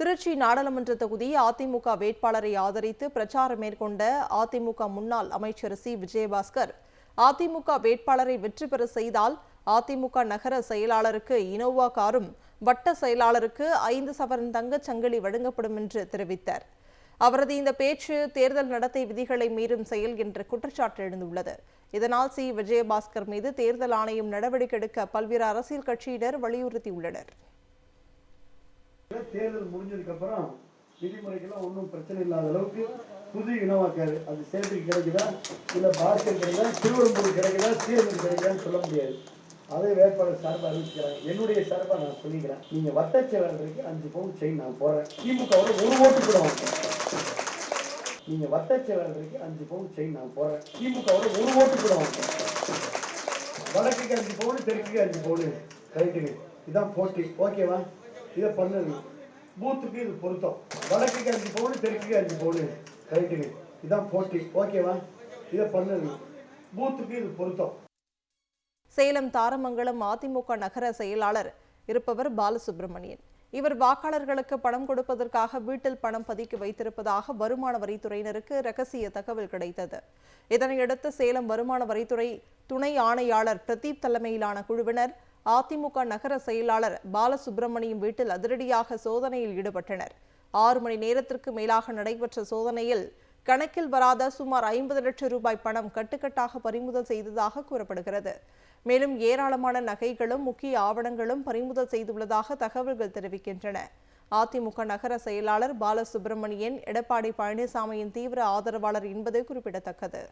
திருச்சி நாடாளுமன்ற தொகுதி அதிமுக வேட்பாளரை ஆதரித்து பிரச்சாரம் மேற்கொண்ட அதிமுக முன்னாள் அமைச்சர் சி. விஜயபாஸ்கர். அதிமுக வேட்பாளரை வெற்றி பெற செய்தால் அதிமுக நகர செயலாளருக்கு இனோவா காரும் வட்ட செயலாளருக்கு ஐந்து சவரன் தங்கச் சங்கிலி வழங்கப்படும் என்று தெரிவித்தார். அவரது இந்த பேச்சு தேர்தல் நடத்தை விதிகளை மீறும் செயல் என்ற குற்றச்சாட்டு எழுந்துள்ளது. இதனால் சி. விஜயபாஸ்கர் மீது தேர்தல் ஆணையம் நடவடிக்கை எடுக்க பல்வேறு அரசியல் கட்சியினர் வலியுறுத்தியுள்ளனர். தேர்தல் முடிஞ்சதுக்கப்புறம் விதிமுறைக்கெல்லாம் ஒன்றும் பிரச்சனை இல்லாத அளவுக்கு புது இனவாக்காரு அது சேலத்துக்கு கிடைக்குதா? இல்லை பாஸ்கர் கிடைக்குதா? திருவெரும்பூர் கிடைக்குதா? சீரகன் கிடைக்குதான்னு சொல்ல முடியாது. அதே வேட்பாளர் சார்பாக அறிவிக்கிறாங்க என்னுடைய சார்பாக நான் சொல்லிக்கிறேன். நீங்கள் வட்டச்செயலாளருக்கு அஞ்சு பவுன் செயின் நான் போகிறேன் திமுகவோட ஒரு ஓட்டு கூட வாங்க நீங்கள் வட்டச்செயலாளருக்கு அஞ்சு பவுன் செயின் நான் போகிறேன் திமுகவோட ஒரு ஓட்டு கூட வாங்க வடக்குக்கு அஞ்சு பவுன் தெற்குக்கு அஞ்சு பவுன். ரைட்டுங்க. இதான் போட்டி. ஓகேவா? இதை பண்ணுங்க. பூத்துக்கு இது பொருத்தம். வடக்குக்கு அஞ்சு பவுன் தெற்குக்கு அஞ்சு பவுன் ரைட்டுக்கு இதான் போட்டி. ஓகேவா இதை பண்ணுது. பூத்துக்கு இது பொருத்தம். சேலம் தாரமங்கலம் அதிமுக நகர செயலாளர் இருப்பவர் பாலசுப்ரமணியன். இவர் வாக்காளர்களுக்கு பணம் கொடுப்பதற்காக வீட்டில் பணம் பதுக்கி வைத்திருப்பதாக வருமான வரித்துறையினருக்கு ரகசிய தகவல் கிடைத்தது. இதனையடுத்து சேலம் வருமான வரித்துறை துணை ஆணையாளர் பிரதீப் தலைமையிலான குழுவினர் அதிமுக நகர செயலாளர் பாலசுப்ரமணியம் வீட்டில் அதிரடியாக சோதனையில் ஈடுபட்டனர். ஆறு மணி நேரத்திற்கு மேலாக நடைபெற்ற சோதனையில் கணக்கில் வராத சுமார் ஐம்பது லட்சம் ரூபாய் பணம் கட்டுக்கட்டாக பறிமுதல் செய்ததாக கூறப்படுகிறது. மேலும் ஏராளமான நகைகளும் முக்கிய ஆவணங்களும் பறிமுதல் செய்துள்ளதாக தகவல்கள் தெரிவிக்கின்றன. அதிமுக நகர செயலாளர் பாலசுப்ரமணியன் எடப்பாடி பழனிசாமியின் தீவிர ஆதரவாளர் என்பது குறிப்பிடத்தக்கது.